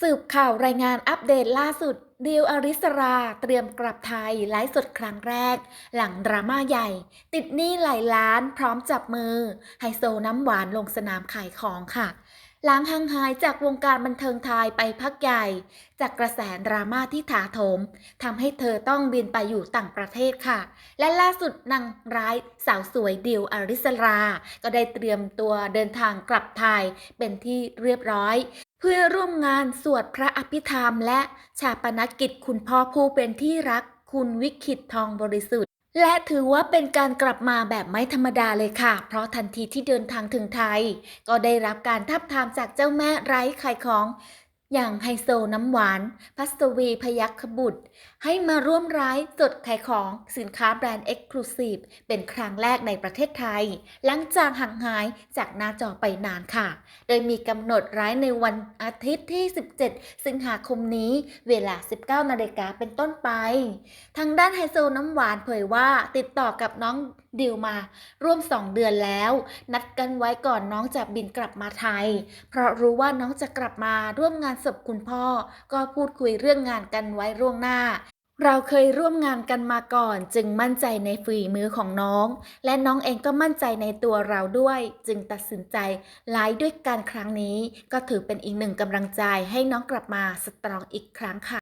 สืบข่าวรายงานอัปเดตล่าสุดดิวอริสราเตรียมกลับไทยไลฟ์สดครั้งแรก หลังดราม่าใหญ่ ติดหนี้หลายล้านพร้อมจับมือไฮโซน้ำหวานลงสนามขายของค่ะ หลังห่างหายจากวงการบันเทิงไทยไปพักใหญ่ จากกระแสดราม่าที่ถาโถมทำให้เธอต้องบินไปอยู่ต่างประเทศค่ะ และล่าสุดนางร้ายสาวสวยดิวอริสรา ก็ได้เตรียมตัวเดินทางกลับไทยเป็นที่เรียบร้อยเพื่อร่วมงานสวดพระอภิธรรม และชาปนกิจคุณพ่อผู้เป็นที่รักคุณวิคิตทองบริสุทธิ์ และถือว่าเป็นการกลับมาแบบไม่ธรรมดาเลยค่ะ เพราะทันทีที่เดินทางถึงไทย ก็ได้รับการทับทามจากเจ้าแม่ไร้ขายของ อย่างไฮโซน้ำหวาน พัสวีพยัคฆบุตร ให้มาร่วมร้ายสดขายของสินค้าแบรนด์ Exclusive เป็นครั้งแรกในประเทศไทย หลังจากห่างหายจากหน้าจอไปนานค่ะ โดยมีกำหนดร้ายในวันอาทิตย์ที่ 17 สิงหาคมนี้เวลา 19นาฬิกาเป็นต้นไป ทางด้านไฮโซน้ำหวานเผยว่าติดต่อกับน้อง ดิวมาร่วม 2 เดือนแล้ว นัดกันไว้ก่อนน้องจะบินกลับมาไทย เพราะรู้ว่าน้องจะกลับมาร่วมงานศพคุณพ่อ ก็พูดคุยเรื่องงานกันไว้ล่วงหน้า เราเคยร่วมงานกันมาก่อน จึงมั่นใจในฝีมือของน้อง และน้องเองก็มั่นใจในตัวเราด้วย จึงตัดสินใจไลฟ์ด้วยกันครั้งนี้ ก็ถือเป็นอีกหนึ่งกำลังใจให้น้องกลับมาสตรองอีกครั้งค่ะ